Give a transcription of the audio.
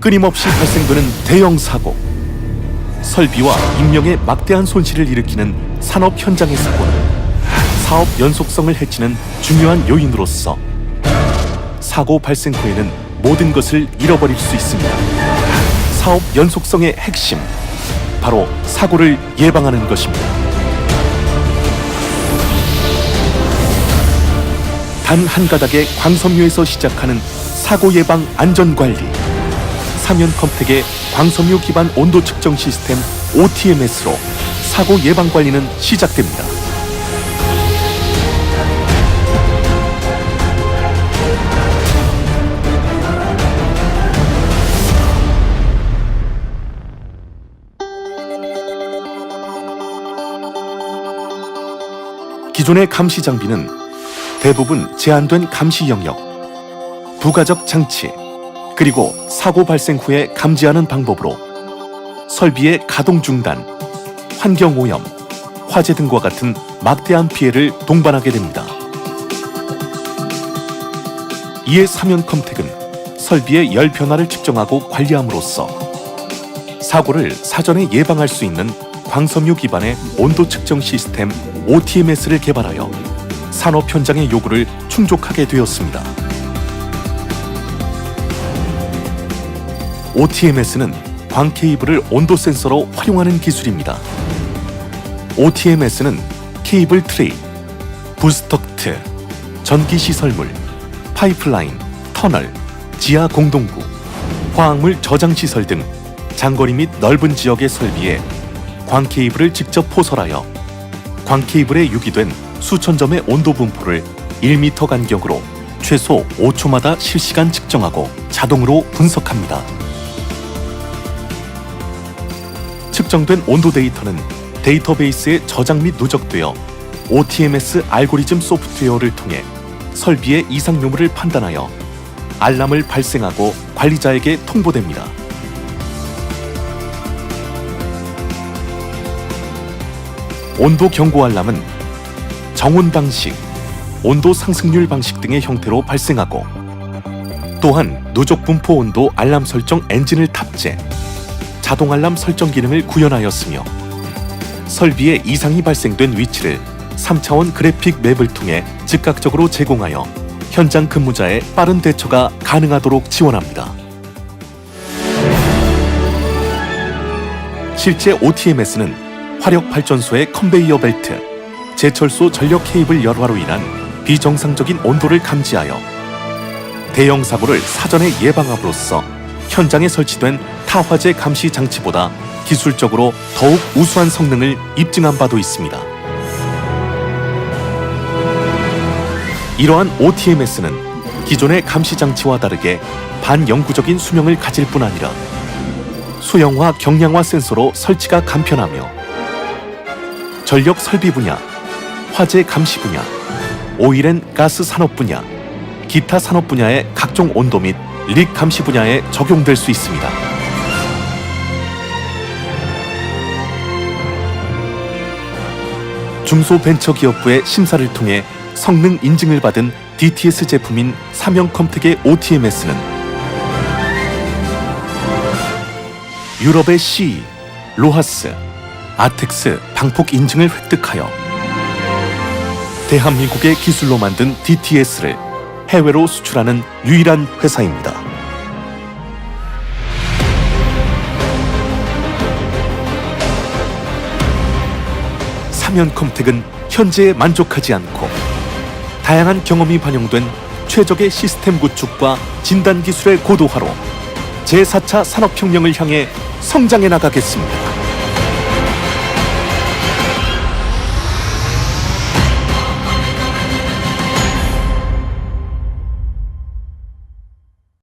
끊임없이 발생되는 대형 사고. 설비와 인명에 막대한 손실을 일으키는 산업 현장의 사고는 사업 연속성을 해치는 중요한 요인으로서 사고 발생 후에는 모든 것을 잃어버릴 수 있습니다. 사업 연속성의 핵심, 바로 사고를 예방하는 것입니다. 단 한 가닥의 광섬유에서 시작하는 사고 예방 안전 관리. 사면 컴텍의 광섬유 기반 온도 측정 시스템 OTMS로 사고 예방 관리는 시작됩니다. 기존의 감시 장비는 대부분 제한된 감시 영역, 부가적 장치, 그리고 사고 발생 후에 감지하는 방법으로 설비의 가동 중단, 환경 오염, 화재 등과 같은 막대한 피해를 동반하게 됩니다. 이에 사면 컴텍은 설비의 열 변화를 측정하고 관리함으로써 사고를 사전에 예방할 수 있는 광섬유 기반의 온도 측정 시스템 OTMS를 개발하여 산업 현장의 요구를 충족하게 되었습니다. OTMS는 광 케이블을 온도 센서로 활용하는 기술입니다. OTMS는 케이블 트레이, 부스터트, 전기 시설물, 파이프라인, 터널, 지하 공동구, 화학물 저장 시설 등 장거리 및 넓은 지역의 설비에 광 케이블을 직접 포설하여 광 케이블에 유기된 수천 점의 온도 분포를 1m 간격으로 최소 5초마다 실시간 측정하고 자동으로 분석합니다. 측정된 온도 데이터는 데이터베이스에 저장 및 누적되어 OTMS 알고리즘 소프트웨어를 통해 설비의 이상 유무를 판단하여 알람을 발생하고 관리자에게 통보됩니다. 온도 경고 알람은 정온 방식, 온도 상승률 방식 등의 형태로 발생하고 또한 누적 분포 온도 알람 설정 엔진을 탑재, 자동 알람 설정 기능을 구현하였으며 설비에 이상이 발생된 위치를 3차원 그래픽 맵을 통해 즉각적으로 제공하여 현장 근무자의 빠른 대처가 가능하도록 지원합니다. 실제 OTMS는 화력 발전소의 컨베이어 벨트, 제철소 전력 케이블 열화로 인한 비정상적인 온도를 감지하여 대형 사고를 사전에 예방함으로써 현장에 설치된 타화재 감시 장치보다 기술적으로 더욱 우수한 성능을 입증한 바도 있습니다. 이러한 OTMS는 기존의 감시 장치와 다르게 반영구적인 수명을 가질 뿐 아니라 소형화 경량화 센서로 설치가 간편하며 전력 설비 분야, 화재 감시 분야, 오일앤 가스 산업 분야, 기타 산업 분야의 각종 온도 및 릭 감시 분야에 적용될 수 있습니다. 중소벤처기업부의 심사를 통해 성능 인증을 받은 DTS 제품인 사명컴텍의 OTMS는 유럽의 C, 로하스, 아텍스 방폭 인증을 획득하여 대한민국의 기술로 만든 DTS를 해외로 수출하는 유일한 회사입니다. 사면컴텍은 현재에 만족하지 않고 다양한 경험이 반영된 최적의 시스템 구축과 진단 기술의 고도화로 제4차 산업혁명을 향해 성장해 나가겠습니다.